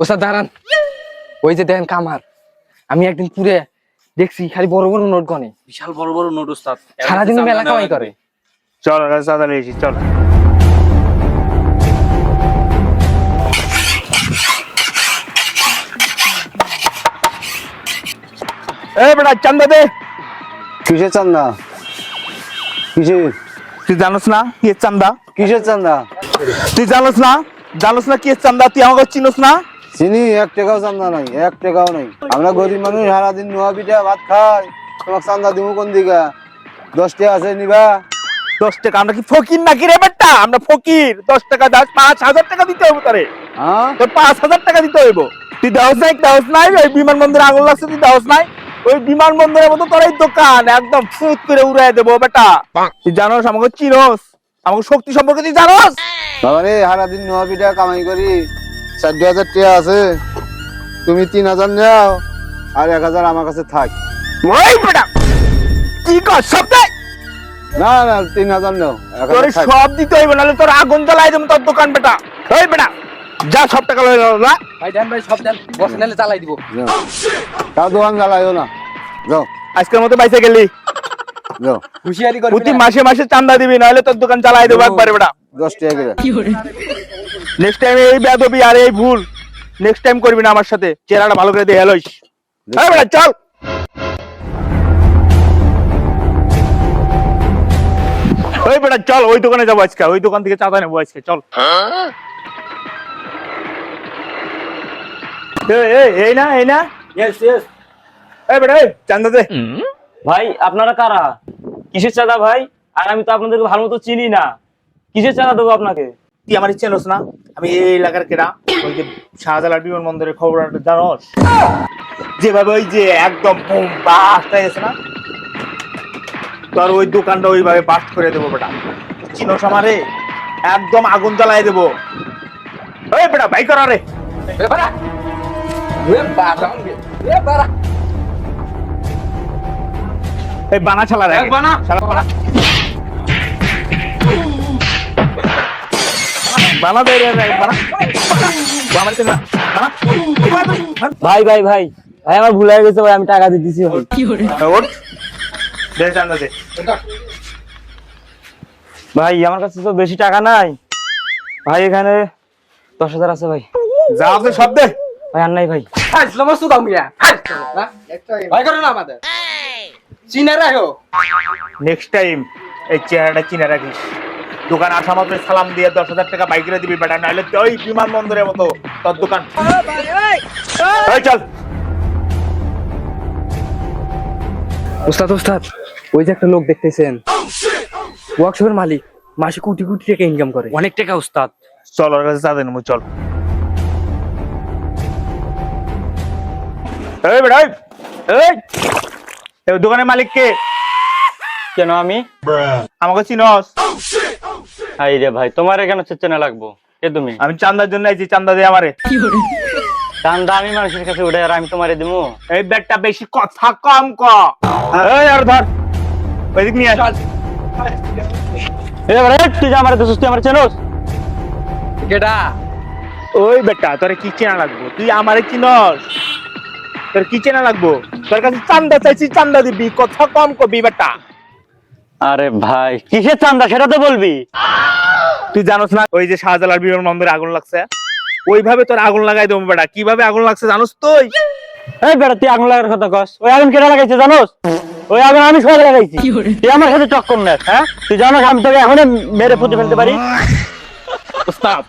ওস্তাদ দাঁড়ান। ওই যে দেখেন কামার আমি একদিন পুরে দেখছি খালি বড় বড় নোট গনে। বিশাল বড় বড় নোট ওস্তাদ। সারাদিন মেলা কামাই করে। চল চাঁদা নিয়েছি চল। এই বেটা চান্দা দে। কিসের চান্দা? কিসের তুই জানোস না কি চান্দা? কিসের চান্দা? তুই জানোস না? জানোস না কি চান্দা? তুই আমাকে চিনোস না? চিনি এক টাকাও চান্দা নাই এক টাকাও নাই। আমরা গরিব মানুষ সারাদিন নোয়া পিঠা ভাত খাই তোমাকে চান্দা দিব কোন দিকে? দশ টাকা আছে নিবা। দশ টাকা আমরা কি ফকির নাকি রে বেটা? আমরা ফকির। দশ টাকা দাস পাঁচ হাজার টাকা দিতে হবে তারে। হ্যাঁ? তোর পাঁচ হাজার টাকা দিতে হইব। তুই দাওস নাই দাওস নাই ওই বিমানবন্দরে আগুন লাগছে তুই দাওস নাই। ওই বিমানবন্দরের মতো তোর এই দোকান একদম ফুট করে উড়াই দেবো বেটা। তুই জানোস আমাকে চিনোস। আমাকে শক্তি সম্পর্কে তুই জানোস। বাবা রে সারাদিন নোয়া পিঠা কামাই করি। চার দু হাজার টাকা আছে। তুমি তিন হাজার নাও আর এক হাজার আমার কাছে থাক। ওই বেটা কি কর সব না না তিন হাজার নাও তোর সব দিতে হইব নাহলে তোর আগুন জ্বালাই দেবো তোর দোকান বেটা। ওই বেটা যা সব টাকা লয়ে গেল না ভাই দেন ভাই সব দেন। বসে নাহলে চালাই দিব। যাও। তাও দোকান জ্বালাইও না। যাও। আজকের মতো বাইসে গেলি। যাও। হুঁশিয়ারি প্রতি মাসে মাসে চান্দা দিবি নাহলে তোর দোকান চালাই দেবো একবারে বেটা। দশ টাকা করে নেক্সট টাইম এই বেদবি আর এই ভুল নেক্সট টাইম করবি না আমার সাথে। চেহারাটা ভালো করে দিয়ে হেলোইস চল। ওই বেটা চল ওই দোকানে যাব আজকে। ওই দোকান থেকে চাঁদা নেব আজকে চল। এই, না এই না। এই বেটা চান্দা দে। ভাই আপনারা কারা? কিসের চাঁদা ভাই? আর আমি তো আপনাদেরকে ভালো মতো চিনি না। কিসের চাঁদা দেবো আপনাকে? তুই আমার চেনস না। আমি এই এলাকার কেনা ওই যে শাহজালাল বিমানবন্দরের খবর জানোস? যেভাবে ওই যে একদম বাস্ট গেছে না? তোর ওই দোকানটা ওইভাবে বাস্ট করে দেবো বেটা। চিনস আমারে? একদম আগুন জ্বালাই দেবো। ওই বেটা ভাই করা রে এই বানা ছালা রে। বানা। শালা বানা। ভাই ভাই ভাই ভাই আমার ভুল হয়ে গেছে ভাই আমি টাকা দিয়ে দিছি। ভাই আমার কাছে তো বেশি টাকা নাই। ভাই এখানে দশ হাজার আছে ভাই। যা আছে সব দে। ভাই আর নাই ভাই। ফাজলাম মস্ত মিয়া। ভাই করো না আমাদের। চিনে রাখো। নেক্সট টাইম এই চেহারাটা চিনে রাখিস। দোকান আসা মাত্র সালাম দিয়ে দশ হাজার টাকা বাইকে দিবি বেটা নাহলে তুই ওই বিমানবন্দরের মতো তোর দোকান। চল। ওস্তাদ ওস্তাদ ওই যে একটা লোক দেখতেছেন। ওয়ার্কশপের মালিক মাসে কোটি কোটি টাকা ইনকাম করে। অনেক টাকা উস্তাদ চল ওর কাছে চাঁদা নেব চল। এই বেটা এই, এই। এই দোকানের মালিক কে কেন আমি? আমাকে চিনস। হাই রে ভাই তোমার কেন চেনা লাগবো। কে তুমি? আমি চান্দার জন্য আইছি চান্দা দে আমারে। চান্দা আমি মানুষের কাছে উঠে আর আমি তোমারে দেবো এই ব্যাগটা বেশি কথা কম ক। এই আর ধর ওইদিক নিয়ে আস এবারে তুই যে আমার দোষ তুই আমার চেনোস? কেডা? ওই বেটা তোরে কি চেনা লাগবো? তুই আমারে চিনস। তোর কি চেনা লাগবো? তোর কাছে চান্দা চাইছি চান্দা দিবি কথা কম কবি বেটা। আরে ভাই কিসের চান্দা সেটা তো বলবি। তুই জানোস না ওই যে শাহজালাল বিমানবন্দরে আগুন লাগছে। ওইভাবে তোর আগুন লাগাই দেবো বেটা। কীভাবে আগুন লাগছে জানোস তুই? এই বেটা তুই আগুন লাগার কথা কস। ওই আগুন কেটে লাগাইছে জানোস? ওই আগুন আমি সবাই লাগাইছি। তুই আমার সাথে চক্কর নে হ্যাঁ? তুই জানোস আমি তোকে এখন মেরে পুঁতে ফেলতে পারি? ওস্তাদ।